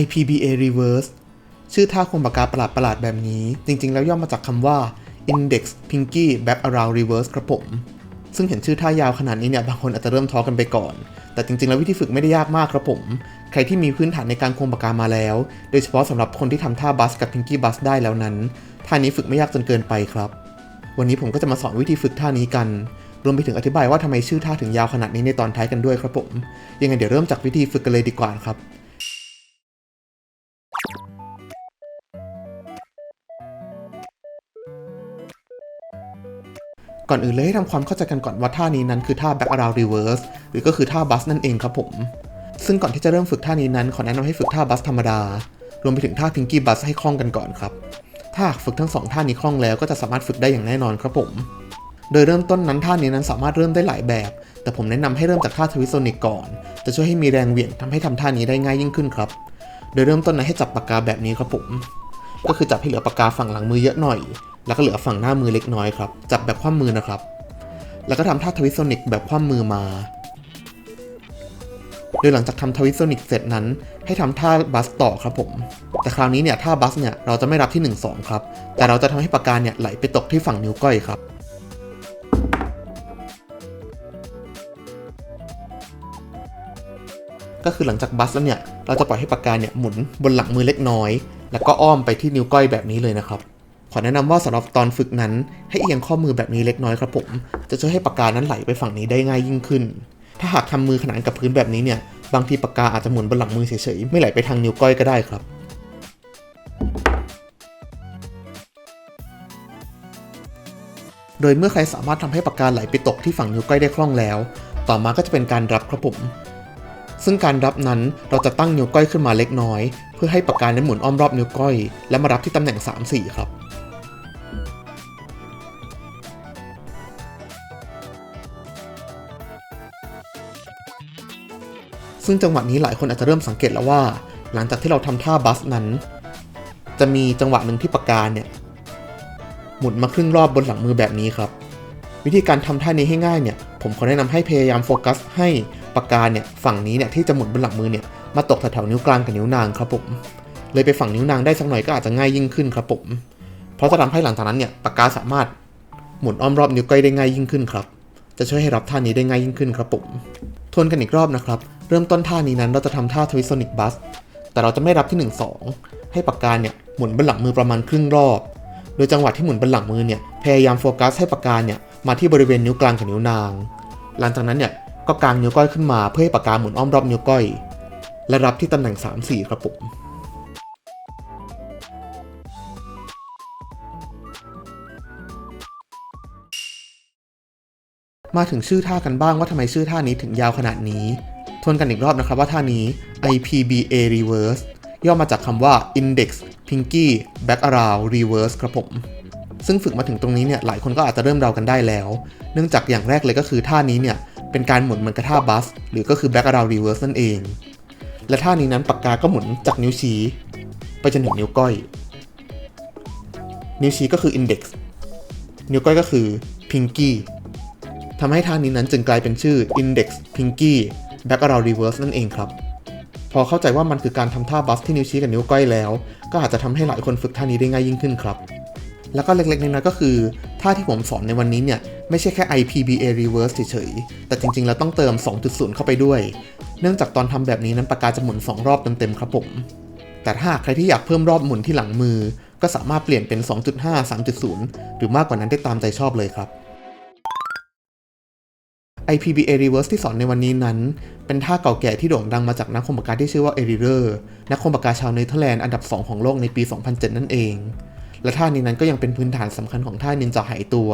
IPBA Reverse ชื่อท่าควงปากกาประหลาดๆแบบนี้ จริงๆ แล้วย่อมาจากคำว่า Index Pinky Back Around Reverse ครับผม ซึ่งเห็นชื่อท่ายาวขนาดนี้เนี่ย บางคนอาจจะเริ่มท้อกันไปก่อน แต่จริงๆ แล้ววิธีฝึกไม่ได้ยากมากครับผม ใครที่มีพื้นฐานในการควงปากกามาแล้ว โดยเฉพาะสำหรับคนที่ทำท่าบัสกับ Pinky Bus ได้แล้วนั้น ท่านี้ฝึกไม่ยากจนเกินไปครับ วันนี้ผมก็จะมาสอนวิธีฝึกท่านี้กันรวมไปถึงอธิบายว่าทำไมชื่อท่าถึงยาวขนาดนี้ในตอนท้ายกันด้วยครับผม ยังไงเดี๋ยวเริ่มจากวิธีฝึกกันเลยดีกว่าครับ ก่อนอื่นเลยให้ทำความเข้าใจกันก่อนว่าท่านี้นั้นคือท่า back around reverse หรือก็คือท่าบัสนั่นเองครับผม ซึ่งก่อนที่จะเริ่มฝึกท่านี้นั้น ขอแนะนำให้ฝึกท่าบัสธรรมดา รวมไปถึงท่า pinky bus ให้คล่องกันก่อนครับ ถ้าฝึกทั้งสองท่านี้คล่องแล้วก็จะสามารถฝึกได้อย่างแน่นอนครับผม โดยเริ่มต้นนั้นท่านี้นั้นสามารถเริ่มได้หลายแบบ แต่ผมแนะนำให้เริ่มจากท่าทวิสโซนิกก่อน จะช่วยให้มีแรงเหวี่ยงทำให้ทำท่านี้ได้ง่ายยิ่งขึ้นครับ โดยเริ่มต้นนั้นให้จับปากกาแบบนี้ครับผม ก็คือจับให้เหลือปากกาฝั่งหลังมือเยอะหน่อย แล้วก็เหลือฝั่งหน้ามือเล็กน้อยครับ จับแบบคว่ำมือนะครับ แล้วก็ทำท่าทวิสโซนิกแบบคว่ำมือมา โดยหลังจากทำทวิสโซนิกเสร็จนั้น ให้ทำท่าบัสต่อครับผม แต่คราวนี้เนี่ยท่าบัสเนี่ยเราจะไม่รับที่ 1 2 ครับ แต่เราจะทำให้ปากกาเนี่ยไหลไปตกที่ฝั่งนิ้วก้อยครับก็คือหลังจากบัสแล้วเนี่ย เราจะปล่อยให้ปากกาเนี่ยหมุนบนหลังมือเล็กน้อย แล้วก็อ้อมไปที่นิ้วก้อยแบบนี้เลยนะครับ ขอแนะนำว่าสำหรับตอนฝึกนั้น ให้เอียงข้อมือแบบนี้เล็กน้อยครับผม จะช่วยให้ปากกานั้นไหลไปฝั่งนี้ได้ง่ายยิ่งขึ้น ถ้าหากทำมือขนานกับพื้นแบบนี้เนี่ย บางทีปากกาอาจจะหมุนบนหลังมือเฉยๆ ไม่ไหลไปทางนิ้วก้อยก็ได้ครับโดยเมื่อใครสามารถทำให้ปากกาไหลไปตกที่ฝั่งนิ้วก้อยได้คล่องแล้ว ต่อมาก็จะเป็นการรับครับผม ซึ่งการรับนั้นเราจะตั้งนิ้วก้อยขึ้นมาเล็กน้อย เพื่อให้ปากกานั้นหมุนอ้อมรอบนิ้วก้อย และมารับที่ตำแหน่ง 3-4 ครับ ซึ่งจังหวะนี้หลายคนอาจจะเริ่มสังเกตแล้วว่า หลังจากที่เราทำท่าบัสนั้น จะมีจังหวะหนึ่งที่ปากกาเนี่ย หมุนมาครึ่งรอบบนหลังมือแบบนี้ครับ วิธีการทำท่านี้ให้ง่ายเนี่ยผมขอแนะนำให้พยายามโฟกัส ให้ปากกาเนี่ยฝั่งนี้เนี่ยที่จะหมุนบนหลังมือเนี่ยมาตกแถวๆนิ้วกลางกับนิ้วนางครับผมเลยไปฝั่งนิ้วนางได้สักหน่อยก็อาจจะง่ายยิ่งขึ้นครับผมเพราะจะทำให้หลังจากนั้นเนี่ยปากกาสามารถหมุนอ้อมรอบนิ้วก้อยได้ง่ายยิ่งขึ้นครับ จะช่วยให้รับท่านี้ได้ง่ายยิ่งขึ้นครับผมทวนกันอีกรอบนะครับ เริ่มต้นท่านี้นั้นเราจะทำท่าทวิสโซนิกบัสแต่เราจะไม่รับที่ 1 2 ให้ปากกาเนี่ยหมุนบนหลังมือประมาณครึ่งรอบ โดยจังหวะที่หมุนบนหลังมือเนี่ยพยายามโฟกัสให้ปากกาเนี่ยมาที่บริเวณนิ้วกลางกับนิ้วนาง หลังจากนั้นเนี่ยก็กางนิ้วก้อยขึ้นมาเพื่อให้ปากกาหมุนอ้อมรอบนิ้วก้อย และรับที่ตำแหน่ง 3 4 ครับผมมาถึงชื่อท่ากันบ้างว่าทำไมชื่อท่านี้ถึงยาวขนาดนี้ ทวนกันอีกรอบนะครับว่าท่านี้ IPBA Reverse ย่อมาจากคำว่า Index Pinky Back Around Reverse ครับผม ซึ่งฝึกมาถึงตรงนี้เนี่ยหลายคนก็อาจจะเริ่มเดากันได้แล้ว เนื่องจากอย่างแรกเลยก็คือท่านี้เนี่ยเป็นการหมุนเหมือนกับท่าบัส หรือก็คือ Back Around Reverse นั่นเอง และท่านี้นั้นปากกาก็หมุนจากนิ้วชี้ ไปจนถึงนิ้วก้อย นิ้วชี้ก็คือ Index นิ้วก้อยก็คือ Pinky ทำให้ท่านี้นั้นจึงกลายเป็นชื่อ Index Pinky Back Around Reverse นั่นเองครับ พอเข้าใจว่ามันคือการทำท่าบัสที่นิ้วชี้กับนิ้วก้อยแล้ว ก็อาจจะทำให้หลายคนฝึกท่านี้ได้ง่ายยิ่งขึ้นครับ แล้วก็เล็กๆน้อยๆก็คือท่าที่ผมสอนในวันนี้เนี่ย ไม่ใช่แค่ IPBA Reverse เฉยๆ แต่จริงๆ แล้วต้องเติม 2.0 เข้าไปด้วย เนื่องจากตอนทำแบบนี้นั้นปากกาจะหมุน 2 รอบเต็มๆครับผม แต่ถ้าหากใครที่อยากเพิ่มรอบหมุนที่หลังมือ ก็สามารถเปลี่ยนเป็น 2.5 3.0 หรือมากกว่านั้นได้ตามใจชอบเลยครับ IPBA Reverse ที่สอนในวันนี้นั้น เป็นท่าเก่าแก่ที่โด่งดังมาจากนักคมปากกาที่ชื่อว่าเอริเรอร์นักคมปากกาชาวเนเธอร์แลนด์อันดับ 2 ของโลกในปี 2007 นั่นเอง และท่านี้นั้นก็ยังเป็นพื้นฐานสำคัญของท่านินจาหายตัว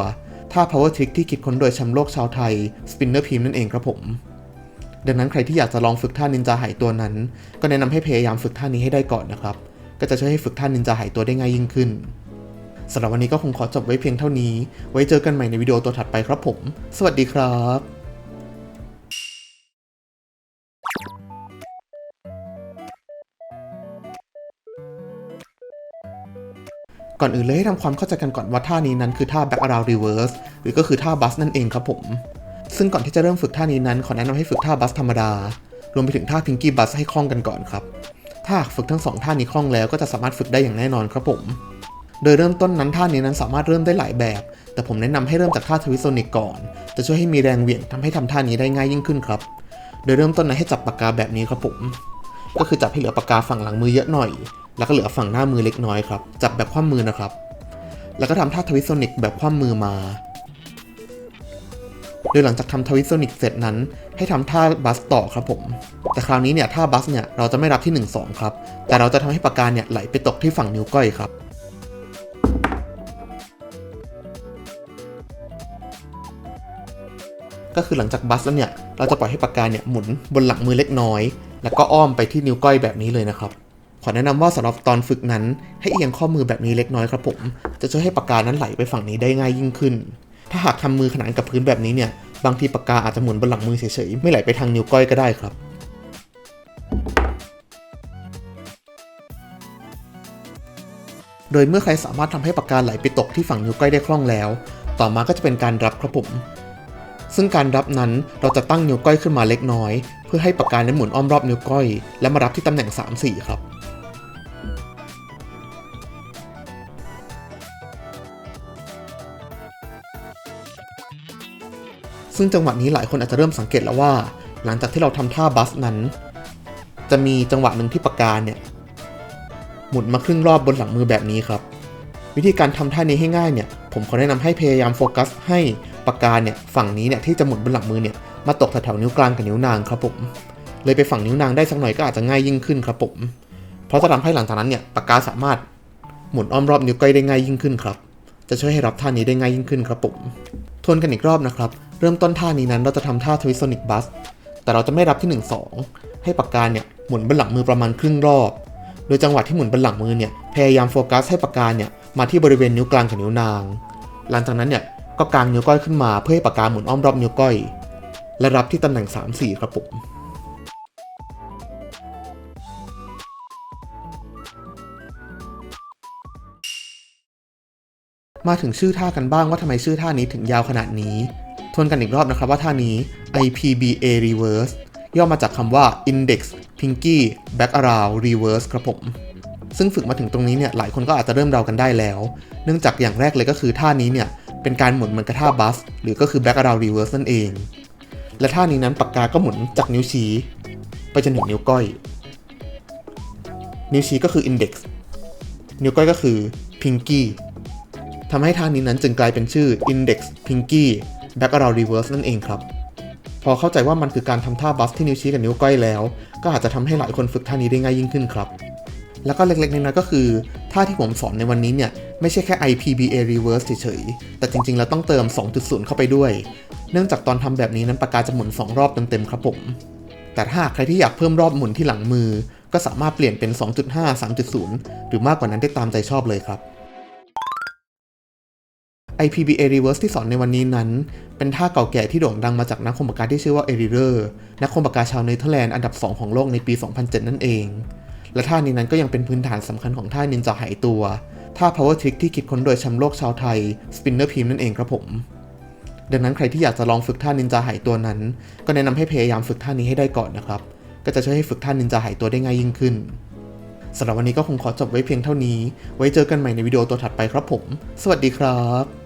ท่า power trick ที่คิดค้นโดยแชมป์โลกชาวไทย Spinner Pim นั่นเองครับผม ดังนั้นใครที่อยากจะลองฝึกท่านินจาหายตัวนั้น ก็แนะนำให้พยายามฝึกท่านี้ให้ได้ก่อนนะครับ ก็จะช่วยให้ฝึกท่านินจาหายตัวได้ง่ายยิ่งขึ้นสำหรับวันนี้ก็คงขอจบไว้เพียงเท่านี้ ไว้เจอกันใหม่ในวิดีโอตัวถัดไปครับผม สวัสดีครับ ก่อนอื่นเลยให้ทำความเข้าใจกันก่อนว่าท่านี้นั้นคือท่า back around reverse หรือก็คือท่าบัสนั่นเองครับผม ซึ่งก่อนที่จะเริ่มฝึกท่านี้นั้น ขอแนะนำให้ฝึกท่าบัสธรรมดา รวมไปถึงท่า pinky bus ให้คล่องกันก่อนครับ ถ้าฝึกทั้งสองท่านี้คล่องแล้วก็จะสามารถฝึกได้อย่างแน่นอนครับผม โดยเริ่มต้นนั้นท่านี้นั้นสามารถเริ่มได้หลายแบบ แต่ผมแนะนำให้เริ่มจากท่าทวิสโซนิกก่อน จะช่วยให้มีแรงเหวี่ยงทำให้ทำท่านี้ได้ง่ายยิ่งขึ้นครับ โดยเริ่มต้นนั้นให้จับปากกาแบบนี้ครับผม ก็คือจับให้เหลือปากกาฝั่งหลังมือเยอะหน่อย แล้วก็เหลือฝั่งหน้ามือเล็กน้อยครับ จับแบบคว่ำมือนะครับ แล้วก็ทำท่าทวิสโซนิกแบบคว่ำมือมา โดยหลังจากทำทวิสโซนิกเสร็จนั้น ให้ทำท่าบัสต่อครับผม แต่คราวนี้เนี่ยท่าบัสเนี่ยเราจะไม่รับที่ 1 2 ครับ แต่เราจะทำให้ปากกาเนี่ยไหลไปตกที่ฝั่งนิ้วก้อยครับก็คือหลังจากบัสแล้วเนี่ย เราจะปล่อยให้ปากกาเนี่ยหมุนบนหลังมือเล็กน้อย แล้วก็อ้อมไปที่นิ้วก้อยแบบนี้เลยนะครับ ขอแนะนำว่าสำหรับตอนฝึกนั้น ให้เอียงข้อมือแบบนี้เล็กน้อยครับผม จะช่วยให้ปากกานั้นไหลไปฝั่งนี้ได้ง่ายยิ่งขึ้น ถ้าหากทำมือขนานกับพื้นแบบนี้เนี่ย บางทีปากกาอาจจะหมุนบนหลังมือเฉยๆ ไม่ไหลไปทางนิ้วก้อยก็ได้ครับโดยเมื่อใครสามารถทำให้ปากกาไหลไปตกที่ฝั่งนิ้วก้อยได้คล่องแล้ว ต่อมาก็จะเป็นการรับครับผม ซึ่งการรับนั้นเราจะตั้งนิ้วก้อยขึ้นมาเล็กน้อย พื่อให้ปากกานั้นหมุนอ้อมรอบนิ้วก้อย และมารับที่ตำแหน่ง 3-4 ครับซึ่งจังหวะนี้หลายคนอาจจะเริ่มสังเกตแล้วว่า หลังจากที่เราทำท่าบัสนั้น จะมีจังหวะหนึ่งที่ปากกาเนี่ย หมุนมาครึ่งรอบบนหลังมือแบบนี้ครับ วิธีการทำท่านี้ให้ง่ายเนี่ย ผมขอแนะนำให้พยายามโฟกัสให้ปากกาเนี่ยฝั่งนี้เนี่ยที่จะหมุนบนหลังมือเนี่ย มาตกแถวๆนิ้วกลางกับนิ้วนางครับผม เลยไปฝั่งนิ้วนางได้สักหน่อยก็อาจจะง่ายยิ่งขึ้นครับผม เพราะจะทำให้หลังจากนั้นเนี่ยปากกาสามารถหมุนอ้อมรอบนิ้วก้อยได้ง่ายยิ่งขึ้นครับ จะช่วยให้รับท่านี้ได้ง่ายยิ่งขึ้นครับผม ทวนกันอีกรอบนะครับ เริ่มต้นท่านี้นั้นเราจะทำท่าทวิสโซนิกบัส แต่เราจะไม่รับที่ 1 2 ให้ปากกาเนี่ยหมุนบนหลังมือประมาณครึ่งรอบ โดยจังหวะที่หมุนบนหลังมือเนี่ยพยายามโฟกัสให้ปากกาเนี่ยมาที่บริเวณนิ้วกลางกับนิ้วนาง หลังจากนั้นเนี่ยก็กางนิ้วก้อยขึ้นมาเพื่อให้ปากกาหมุนอ้อมรอบนิ้วก้อย และรับที่ตำแหน่ง 3 4 ครับผมมาถึงชื่อท่ากันบ้างว่าทำไมชื่อท่านี้ถึงยาวขนาดนี้ ทวนกันอีกรอบนะครับว่าท่านี้ IPBA Reverse ย่อมาจากคำว่า Index Pinky Back Around Reverse ครับผม ซึ่งฝึกมาถึงตรงนี้เนี่ยหลายคนก็อาจจะเริ่มเดากันได้แล้ว เนื่องจากอย่างแรกเลยก็คือท่านี้เนี่ยเป็นการหมุนเหมือนกับท่าบัส หรือก็คือ Back Around Reverse นั่นเอง และท่านี้นั้นปากกาก็หมุนจากนิ้วชี้ ไปจนถึงนิ้วก้อย นิ้วชี้ก็คือ Index นิ้วก้อยก็คือ Pinky ทำให้ท่านี้นั้นจึงกลายเป็นชื่อ Index Pinky Back Around Reverse นั่นเองครับ พอเข้าใจว่ามันคือการทำท่าบัสที่นิ้วชี้กับนิ้วก้อยแล้ว ก็อาจจะทำให้หลายคนฝึกท่านี้ได้ง่ายยิ่งขึ้นครับ แล้วก็เล็กๆน้อยๆก็คือ ท่าที่ผมสอนในวันนี้เนี่ย ไม่ใช่แค่ IPBA Reverse เฉยๆ แต่จริงๆ เราต้องเติม 2.0 เข้าไปด้วย เนื่องจากตอนทำแบบนี้นั้นปากกาจะหมุน 2 รอบเต็มๆครับผม แต่ถ้าใครที่อยากเพิ่มรอบหมุนที่หลังมือ ก็สามารถเปลี่ยนเป็น 2.5 3.0 หรือมากกว่านั้นได้ตามใจชอบเลยครับ IPBA Reverse ที่สอนในวันนี้นั้น เป็นท่าเก่าแก่ที่โด่งดังมาจากนักคมปากกาที่ชื่อว่าเอริเรอร์นักคมปากกาชาวเนเธอร์แลนด์อันดับ 2 ของโลกในปี 2007 นั่นเอง และท่านี้นั้นก็ยังเป็นพื้นฐานสำคัญของท่านินจาหายตัว ท่า power trick ที่คิดค้นโดยแชมป์โลกชาวไทย Spinner Pim นั่นเองครับผม ดังนั้นใครที่อยากจะลองฝึกท่านินจาหายตัวนั้น ก็แนะนำให้พยายามฝึกท่านี้ให้ได้ก่อนนะครับ ก็จะช่วยให้ฝึกท่านินจาหายตัวได้ง่ายยิ่งขึ้นสำหรับวันนี้ก็คงขอจบไว้เพียงเท่านี้ ไว้เจอกันใหม่ในวิดีโอตัวถัดไปครับผม สวัสดีครับ